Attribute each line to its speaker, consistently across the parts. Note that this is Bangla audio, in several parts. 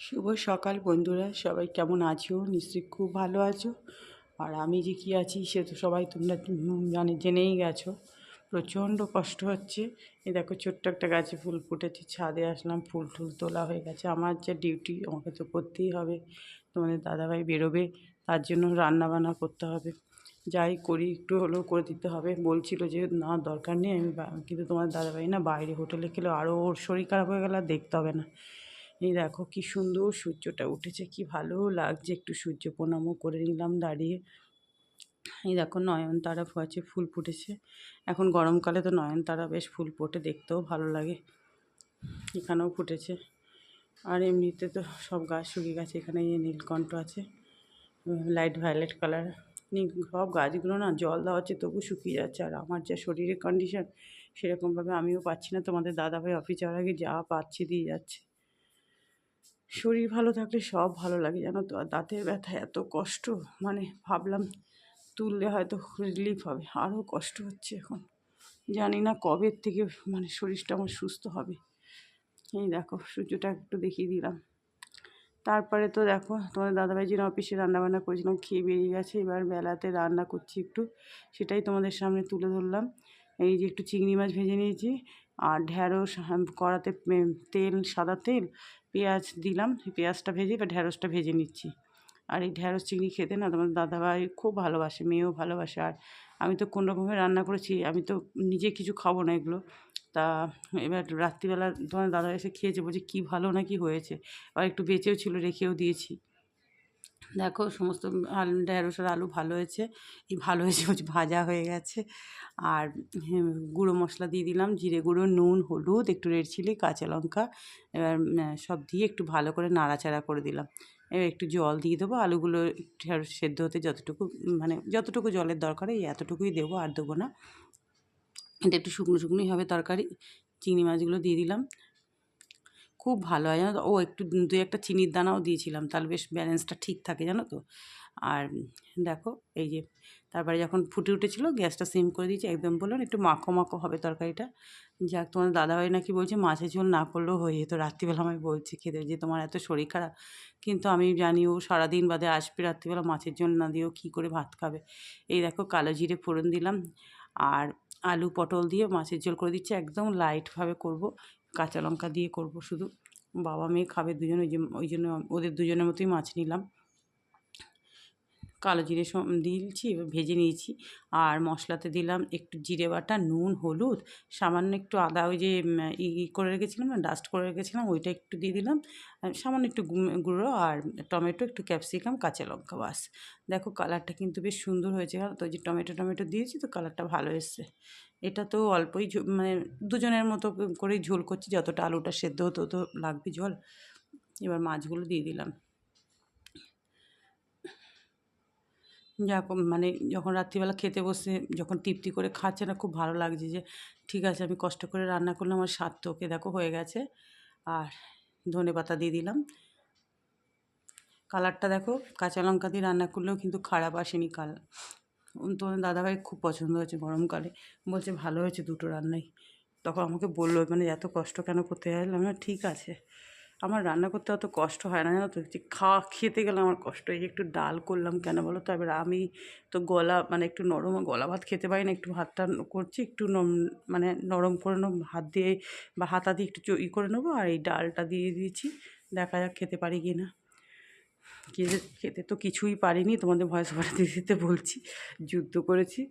Speaker 1: শুভ সকাল বন্ধুরা, সবাই কেমন আছো? নিশ্চয়ই খুব ভালো আছো। আর আমি যে কী আছি, সে তো সবাই তোমরা জানে, জেনেই গেছো। প্রচণ্ড কষ্ট হচ্ছে। এই দেখো, ছোট্ট একটা গাছে ফুল ফুটেছে, ছাদে আসলাম, ফুল টুল তোলা হয়ে গেছে। আমার যে ডিউটি, আমাকে তো করতেই হবে। তোমাদের দাদাভাই বেরোবে, তার জন্য রান্না বান্না করতে হবে। যাই করি, একটু হলেও করে দিতে হবে। বলছিল যে, না, দরকার নেই, আমি কিন্তু তোমার দাদাভাই না, বাইরে হোটেলে খেলে আরও ওর শরীর খারাপ হয়ে গেলে দেখতে হবে না। এই দেখো কি সুন্দর সূর্যটা উঠেছে, কি ভালো লাগছে। একটু সূর্য প্রণামও করে নিলাম দাঁড়িয়ে। এই দেখো নয়নতারা আছে ফুল ফুটেছে। এখন গরমকালে তো নয়নতারা বেশ ফুল ফোটে, দেখতেও ভালো লাগে। এখানেও ফুটেছে। আর এমনিতে তো সব গাছ শুকিয়ে গেছে, এখানে এই নীলকণ্ঠ আছে। Light violet colour. সব গাছগুলো না জল দেওয়া হচ্ছে, তবু শুকিয়ে যাচ্ছে। আর আমার যা শরীরের কন্ডিশন সেরকমভাবে আমিও পাচ্ছি না। তোমাদের দাদাভাই অফিস যাওয়ার আগে যা পাচ্ছি দিয়ে যাচ্ছে। শরীর ভালো থাকলে সব ভালো লাগে, জানো তো? আর দাঁতের ব্যথা এত কষ্ট মানে ভাবলাম তুললে হয়তো রিলিফ হবে আরও কষ্ট হচ্ছে এখন। জানি না কবে থেকে মানে শরীরটা আমার সুস্থ হবে। এই দেখো, সূর্যটা একটু দেখিয়ে দিলাম। তারপরে তো দেখো, তোমাদের দাদাভাই যিনি অফিসে রান্নাবান্না করেছিলাম, খেয়ে বেরিয়ে গেছে, এবার বেলাতে রান্না করছি একটু, সেটাই তোমাদের সামনে তুলে ধরলাম। এই যে একটু চিংড়ি মাছ ভেজে নিয়েছি আর ঢ্যাঁড়স হ্যাঁ, কড়াতে তেল সাদা তেল পেঁয়াজ দিলাম পেঁয়াজটা ভেজে এবার ঢ্যাঁড়সটা ভেজে নিচ্ছি। আর এই ঢ্যাঁড়স চিংড়ি খেতে না তোমার দাদাভাই খুব ভালোবাসে মেয়েও ভালোবাসে। আর আমি তো কোনো রকমভাবে রান্না করেছি আমি তো নিজে কিছু খাব না এগুলো। তা এবার রাত্রিবেলা তোমার দাদা এসে খেয়েছে বলছে কী ভালো না কি হয়েছে? আর একটু বেঁচেও ছিল রেখেও দিয়েছি। দেখো সমস্ত আলু ঢ্যাঁড়সের আলু ভালো হয়েছে। এই ভালো হয়েছে ভাজা হয়ে গেছে। আর গুঁড়ো মশলা দিয়ে দিলাম, জিরে গুঁড়ো, নুন, হলুদ, একটু রেড চিলি, কাঁচা লঙ্কা, এবার সব দিয়ে একটু ভালো করে নাড়াচাড়া করে দিলাম। এবার একটু জল দিয়ে দেবো, আলুগুলো ঢেঁড়স সেদ্ধ হতে যতটুকু মানে যতটুকু জলের দরকার, এই এতটুকুই দেবো, আর দেবো না। এটা একটু শুকনো শুকনোই হবে তরকারি। চিংড়ি মাছগুলো দিয়ে দিলাম। খুব ভালো হয়। জানো তো? ও একটু দু একটা চিনির দানাও দিয়েছিলাম। তাহলে বেশ ব্যালেন্সটা ঠিক থাকে, জানো তো? আর দেখো, এই যে তারপরে যখন ফুটে উঠেছিল, গ্যাসটা সিম করে দিয়েছি। একদম বললাম একটু মাখো মাখো হবে তরকারিটা। যাক তোমার দাদাভাই নাকি বলছে, মাছের ঝোল না করলেও হয়ে যেত। রাত্রিবেলা আমায় বলছে খেতে, যে তোমার এত শরীর খারাপ। কিন্তু আমি জানি ও সারাদিন বাদে আসবে রাত্রিবেলা, মাছের ঝোল না দিয়েও কী করে ভাত খাবে। এই দেখো, কালো জিরে ফোড়ন দিলাম। আর আলু পটল দিয়ে মাছের ঝোল করে দিচ্ছি। একদম লাইটভাবে করব। কাঁচা লঙ্কা দিয়ে করব শুধু। বাবা মেয়ে খাবে দুজন, ওই ওই জন্য ওদের দুজনের মতোই মাছ নিলাম। কালো জিরে দিয়েছি ভেজে নিয়েছি। আর মশলাতে দিলাম একটু জিরে বাটা, নুন, হলুদ, সামান্য একটু আদা, ওই যে ই করে রেখেছিলাম না, ডাস্ট করে রেখেছিলাম, ওইটা একটু দিয়ে দিলাম। সামান্য একটু গুঁড়ো আর টমেটো, একটু ক্যাপসিকাম, কাঁচা লঙ্কা বাস। দেখো কালারটা কিন্তু বেশ সুন্দর হয়েছে তো, ওই যে টমেটো টমেটো দিয়েছি তো কালারটা ভালো এসছে। এটা তো অল্পই মানে দুজনের মতো করেই ঝোল করছি, যতটা আলুটা সেদ্ধ হতো তো লাগবে জল এবার মাছগুলো দিয়ে দিলাম। যাক মানে যখন রাত্রিবেলা খেতে বসে যখন তৃপ্তি করে খাচ্ছে না খুব ভালো লাগছে যে ঠিক আছে আমি কষ্ট করে রান্না করলাম আমার সার্থকে দেখো হয়ে গেছে। আর ধনে পাতা দিয়ে দিলাম। কালারটা দেখো কাঁচা লঙ্কা দিয়ে রান্না করলেও কিন্তু খারাপ আসেনি কালার। তোমার দাদাভাই খুব পছন্দ হয়েছে গরমকালে। বলছে ভালো হয়েছে দুটো রান্নাই। তখন আমাকে বলল মানে এত কষ্ট কেন করতে আমি বললাম, ঠিক আছে। আমার রান্না করতে অত কষ্ট হয় না, জানো তো? যে খেতে গেলে আমার কষ্ট এই যে একটু ডাল করলাম কেন বলো তো? এবার আমি তো গলা মানে একটু নরম, গলা ভাত খেতে পারি না, একটু ভাতটা করছি, একটু মানে নরম করে নেব হাত দিয়ে বা হাতা দিয়ে একটু ই করে নেব আর এই ডালটা দিয়ে দিয়েছি। দেখা যাক খেতে পারি কি না। খেতে তো কিছুই পারিনি, তোমাদের ভয়েস ওভার দিতে দিতে বলছি, যুদ্ধ করেছি।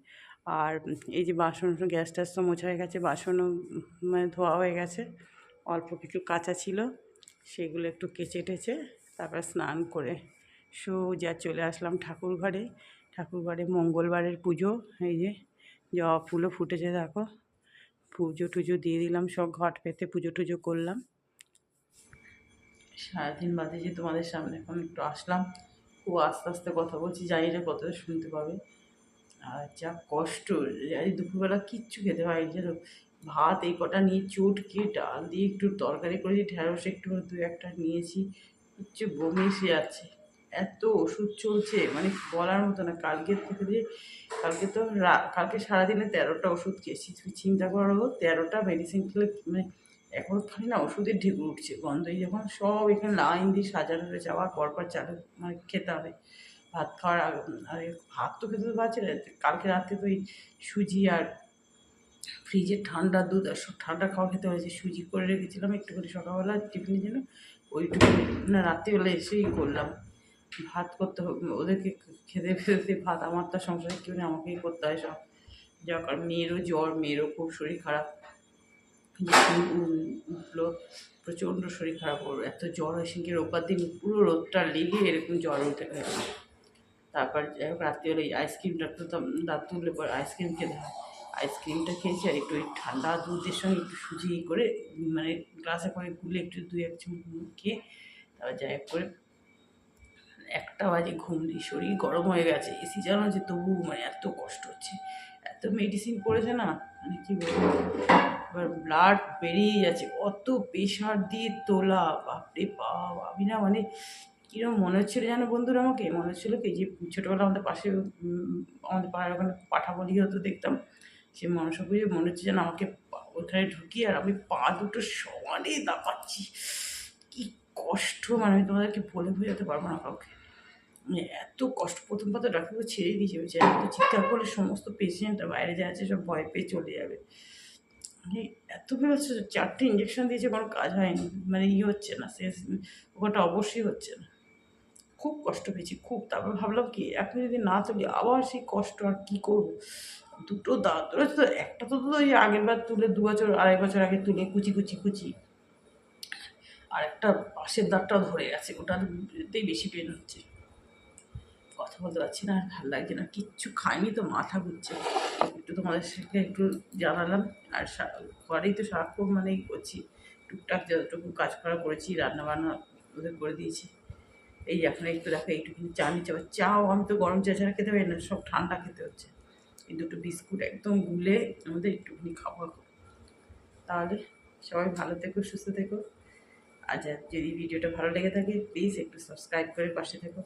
Speaker 1: আর এই যে বাসন গ্যাস ট্যাস তো মোছা হয়ে গেছে, বাসনও মানে ধোয়া হয়ে গেছে, অল্প কিছু কাঁচা ছিল। সেগুলো একটু কেচে টেচে তারপর স্নান করে সোজা চলে আসলাম ঠাকুর ঘরে ঠাকুর ঘরে মঙ্গলবারের পুজো, এই যে জবা ফুলও ফুটেছে দেখো। পুজো টুজো দিয়ে দিলাম, সব ঘট পেতে পুজো টুজো করলাম। সারাদিন বাদে যে তোমাদের সামনে এখন একটু আসলাম, খুব আস্তে আস্তে কথা বলছি, জানি না কতটা শুনতে পাবে। আর যা কষ্ট দুপুরবেলা কিচ্ছু খেতে পারিনি যেন ভাত, এই কটা নিয়ে চটকে ডাল দিয়ে একটু তরকারি করেছি ঢ্যাঁড়স একটু দু একটা নিয়েছি, হচ্ছে বমি এসে যাচ্ছে। এত ওষুধ চলছে মানে বলার মতো না কালকের থেকে দিয়ে কালকে তো কালকে সারাদিনে তেরোটা ওষুধ খেয়েছি তুই চিন্তা করো, তেরোটা মেডিসিন খেলে মানে এখন খালি না ওষুধের ঢেকুর উঠছে, গন্ধই যখন সব এখানে লাইন দিয়ে সাজানো রয়েছে আবার পরপর চালু মানে খেতে হবে। ভাত খাওয়ার আগে ভাত তো খেতে তো পারছে না, কালকে রাত্রে তো ওই সুজি আর ফ্রিজে ঠান্ডা দুধ আর ঠান্ডা খাওয়া খেতে হয়েছে, সুজি করে রেখেছিলাম একটুখানি সকালবেলা টিফিনের জন্য, ওইটুকু না, রাত্রিবেলা এসেই করলাম। ভাত করতে ওদেরকে খেতে খেতে ভাত, আমার তো সংসারে কেউ নেই, আমাকেই করতে হয় সব। যা কারণ মেয়েরও জ্বর, মেয়েরও খুব শরীর খারাপ। উঠল, প্রচণ্ড শরীর খারাপ ওর, এত জ্বর হয় সেদিন রোববার দিন পুরো রোদটা লেগে এরকম জ্বর উঠে গেল তারপর যাই হোক, রাত্রিবেলা এই আইসক্রিমটা তো- দাঁত তুললে পরে আইসক্রিম খেতে হয়। আইসক্রিমটা খেয়েছি আর একটু ওই ঠান্ডা দুধের সঙ্গে একটু সুজি করে মানে গ্লাসে করে গুলে একটু দুই এক দুধ খেয়ে তারপর যাই করে একটা বাজে ঘুম দিই শরীর গরম হয়ে গেছে, এসি জানো যে তবু মানে এত কষ্ট হচ্ছে। এত মেডিসিন পড়েছে না মানে কি বলব? এবার ব্লাড বেরিয়ে যাচ্ছে, অত প্রেশার দিয়ে তোলা, বাপরে বাপ, আমি না মানে কীরকম মনে হচ্ছিল জানো বন্ধুরা আমাকে? মনে হচ্ছিল কি যে ছোটোবেলা আমাদের পাশে আমাদের পাড়ার ওখানে পাঠা বলি হতো দেখতাম। সে মনসা পুজো মনে হচ্ছে যেন আমাকে ওখানে ঢুকিয়ে আর আমি পা দুটো সমানে দাপাচ্ছি। কি কষ্ট মানে আমি তোমাদেরকে বলে বোঝাতে পারব না কাউকে। মানে এত কষ্ট, প্রথম কথা ডাক্তারবাবু ছেড়ে দিয়েছে বলছে এত চিৎকার করলে সমস্ত পেশেন্ট বাইরে যা আছে সব ভয় পেয়ে চলে যাবে। মানে এত হচ্ছে চারটে ইঞ্জেকশন দিয়েছে, কোনো কাজ হয়নি। মানে ই হচ্ছে না শেষ ওখানটা অবশ্যই হচ্ছে না। খুব কষ্ট পেয়েছি, খুব। তারপর ভাবলাম কি, এখন যদি না তুলি আবার সেই কষ্ট আর কী করব? দুটো দাঁত রয়েছে তো একটা তো তো ওই আগের বার তুলে দু বছর, আড়াই বছর আগে তুলে কুচি কুচি কুচি। আর একটা পাশের দাঁতটা ধরে আছে ওটাতেই বেশি পেন হচ্ছে। কথা বলতে পারছি না, আর ভালো লাগছে না, কিচ্ছু খাইনি তো, মাথা ঘুরছে। একটু তোমাদের সাথে একটু জানালাম, আর ঘরেই তো সারাক্ষণ মানেই করছি। টুকটাক যতটুকু কাজ করা করেছি রান্না বান্না ওদের করে দিয়েছি। এই এখন একটু দেখো, এইটুকু চা নিচ্ছে। আবার চাও, আমি তো গরম চা ছাড়া খেতে পারি না, সব ঠান্ডা খেতে হচ্ছে। এই দুটো বিস্কুট একদম গুলে আমাদের একটুখানি খাওয়া তাহলে সবাই ভালো থেকো, সুস্থ থেকো। আচ্ছা যদি ভিডিওটা ভালো লেগে থাকে প্লিজ একটু সাবস্ক্রাইব করে পাশে থেকো।